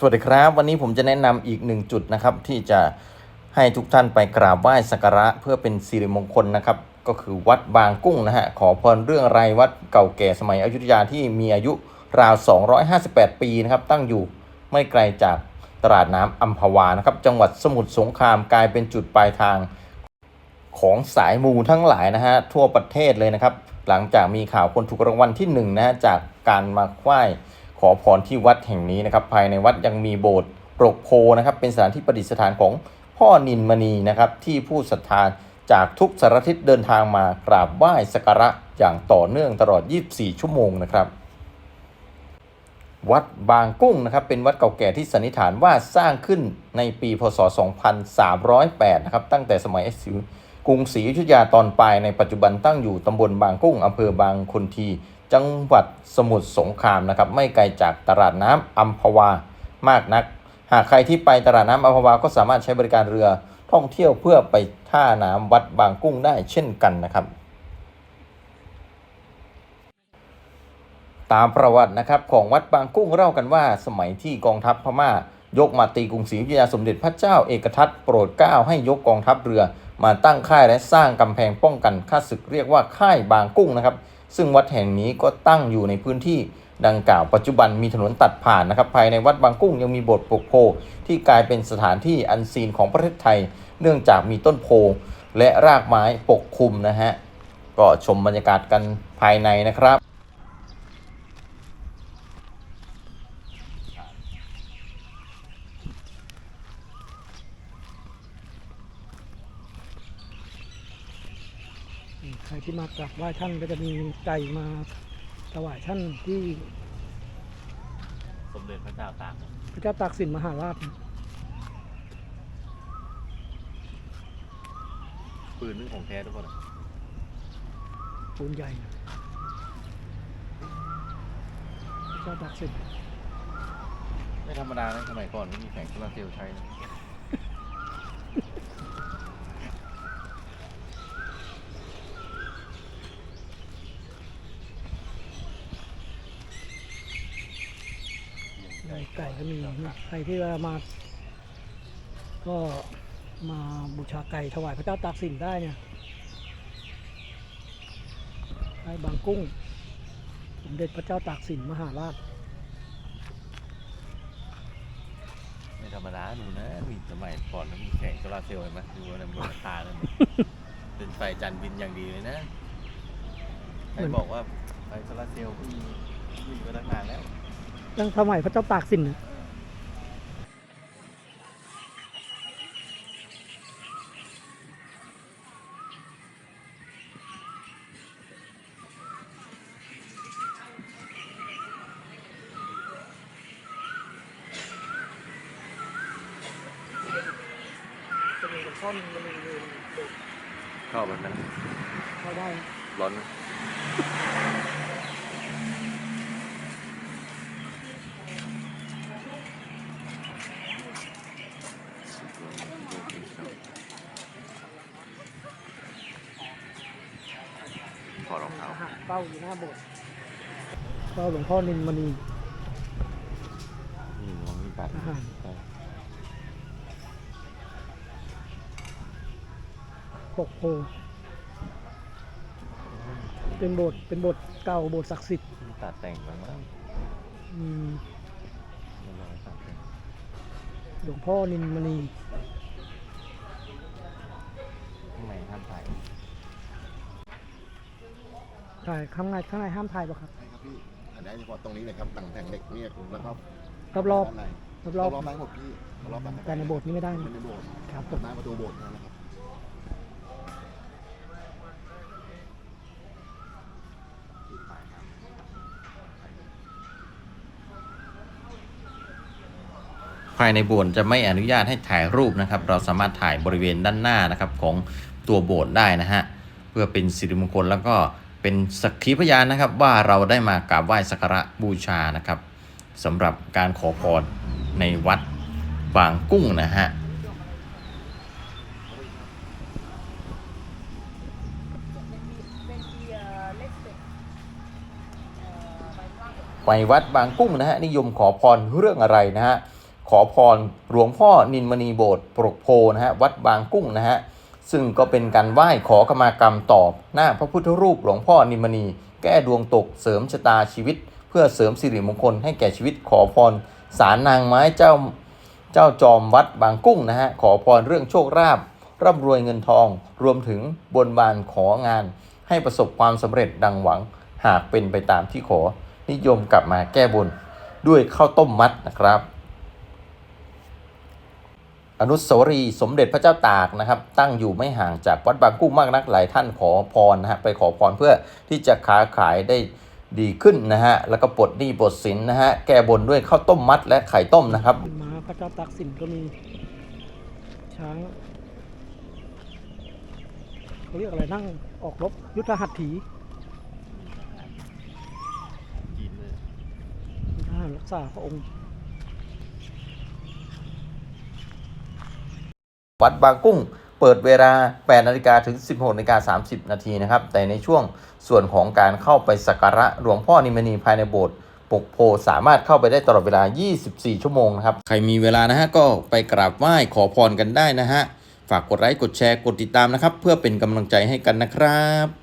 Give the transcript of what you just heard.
สวัสดีครับ วันนี้ผมจะแนะนำอีกหนึ่งจุดนะครับ ที่จะให้ทุกท่านไปกราบไหว้สักการะเพื่อเป็นสิริมงคลนะครับ ก็คือวัดบางกุ้งนะฮะขอพรเรื่องไรวัดเก่าแก่สมัยอยุธยาที่มีอายุราว 258 ปีนะครับ ตั้งอยู่ไม่ไกลจากตลาดน้ำอัมพวานะครับ จังหวัดสมุทรสงครามกลายเป็นจุดปลายทางของสายมูทั้งหลายนะฮะทั่วประเทศเลยนะครับ หลังจากมีข่าวคนถูกรางวัลที่หนึ่งนะฮะจากการมาไหว้ ขอพรที่วัดแห่งนี้นะครับ ภายในวัดยังมีโบสถ์ปรกโพนะครับ เป็นสถานที่ประดิษฐานของพ่อนินมณีนะครับ ที่ผู้ศรัทธาจากทุกสารทิศเดินทางมากราบไหว้สักการะอย่างต่อเนื่องตลอด 24 ชั่วโมงนะครับ วัดบางกุ้งนะครับ เป็นวัดเก่าแก่ที่สันนิษฐานว่าสร้างขึ้นในปีพศ 2308 นะครับ ตั้งแต่สมัยกรุงศรีอยุธยาตอนปลายในปัจจุบันตั้งอยู่ตำบลบางกุ้งอำเภอบางคนที จังหวัดสมุทรสงครามนะครับไม่ไกลจากตลาดน้ำอัมพวามากนัก หากใครที่ไปตลาดน้ำอัมพวาก็สามารถใช้บริการเรือท่องเที่ยวเพื่อไปท่าน้ำวัดบางกุ้งได้เช่นกันนะครับ ตามประวัตินะครับของวัดบางกุ้งเล่ากันว่า สมัยที่กองทัพพม่ายกมาตีกรุงศรีอยุธยาสมเด็จพระเจ้าเอกทัตโปรดเกล้าให้ยกกองทัพเรือมาตั้งค่ายและสร้างกำแพงป้องกันข้าศึกเรียกว่าค่ายบางกุ้งนะครับ ซึ่งวัดแห่งนี้ก็ตั้งอยู่ในพื้นที่ดังกล่าวปัจจุบันมีถนนตัดผ่านนะครับ ภายในวัดบางกุ้งยังมีโบสถ์ปกโพที่กลายเป็นสถานที่อันซีนของประเทศไทย เนื่องจากมีต้นโพและรากไม้ปกคลุมนะฮะก็ชมบรรยากาศกันภายในนะครับ ใครที่มากราบไหว้ท่านก็จะมีไก่มาถวายท่านที่สมเด็จพระเจ้าตากพระเจ้าตากสินมหาราชปืนนึงของแท้ทุกคนอะปูนใหญ่พระเจ้าตากสิน ไม่ธรรมดานะสมัยก่อนไม่มีแข่งโซลาร์เซลล์ใช้นะ ไก่ก็มีใครที่ว่ามา ก็มาบูชาไก่ถวายพระเจ้าตากสินได้เนี่ยให้บางกุ้งสมเด็จพระเจ้าตากสินมหาราชไม่ธรรมดาหนูนะมีสมัยก่อนแล้วมีแข่งโซลาร์เซลล์เห็นไหมดูว่าในบนหลังคาเลยเป็นไฟจันทร์บินอย่างดีเลยนะใครบอกว่าไฟโซลาร์เซลล์ก็มีมีมาตั้งนานแล้ว ตั้งสมัยพระเจ้าตากสินนะจะมีเป็นท่อนมันมีเข้าแบบนั้นเข้าได้ร้อนไหม ขอรองเท้าอาหารเป้าอยู่หน้าโบสถ์เป้าหลวงพ่อนินมณีนี่มองนี่ปัดอาหารใช่ปกโพเป็นโบสถ์เป็นโบสถ์เก่าโบสถ์ศักดิ์สิทธิ์นี่ตัดแต่งบ้างมั้งอืมไม่ลองตัดแต่งหลวงพ่อนินมณี ข้างในห้ามถ่าย ถ่ายข้างในข้างในห้ามถ่ายป่ะครับใช่ครับพี่อันนี้เฉพาะตรงนี้เลยครับต่างแผงเหล็กเนี่ยแล้วก็รอบรอบด้านในรอบรอบรอบๆได้หมดพี่รอบๆแต่ในโบสถ์นี้ไม่ได้ไม่นะในโบสถ์ครับผมหน้าประตูโบสถ์นั่นนะครับภายในโบสถ์จะไม่อนุญาตให้ถ่ายรูปนะครับ เราสามารถถ่ายบริเวณด้านหน้านะครับของตัวโบสถ์ได้นะฮะเพื่อเป็นสิริมงคลแล้วก็ เป็นสักขีพยานนะครับว่าเราได้มากราบไหว้สักการะบูชานะครับสำหรับการขอพรในวัดบางกุ้งนะฮะไปวัดบางกุ้งนะฮะนิยมขอพรเรื่องอะไรนะฮะขอพรหลวงพ่อนินมณีโบสถ์ปรกโพนะฮะวัดบางกุ้งนะฮะ ซึ่งก็เป็นการไหว้ขอขมากรรมตอบหน้าพระพุทธรูปหลวงพ่อนินมณีแก้ดวงตกเสริมชะตาชีวิต เพื่อเสริมสิริมงคลให้แก่ชีวิตขอพรสารนางไม้เจ้าเจ้าจอมวัดบางกุ้งนะฮะขอพรเรื่องโชคลาภร่ำรวยเงินทอง รวมถึงบนบานของาน ให้ประสบความสำเร็จดังหวัง หากเป็นไปตามที่ขอนิยมกลับมาแก้บน ด้วยข้าวต้มมัดนะครับ อนุสาวรีย์สมเด็จพระเจ้าตากนะครับ ตั้งอยู่ไม่ห่างจากวัดบางกุ้งมากนักหลายท่านขอพรนะฮะไปขอพรเพื่อที่จะค้าขายได้ดีขึ้นนะฮะแล้วก็ปลดหนี้ปลดสินนะฮะแก้บนด้วยข้าวต้มมัดและไข่ต้มนะครับม้าพระเจ้าตากสินก็มีช้างเขาเรียกอะไรนั่งออกรบยุทธหัตถีจีนเลยทหารรักษาพระองค์ วัดบางกุ้งเปิดเวลา 8 นาฬิกาถึง 16 นาฬิกา 30 นาทีนะครับ แต่ในช่วงส่วนของการเข้าไปสักการะหลวงพ่อนิมณีภายในโบสถ์ปกโพสามารถเข้าไปได้ตลอดเวลา 24 ชั่วโมงนะครับ ใครมีเวลานะฮะก็ไปกราบไหว้ขอพรกันได้นะฮะ ฝากกดไลค์ กดแชร์ กดติดตามนะครับ เพื่อเป็นกำลังใจให้กันนะครับ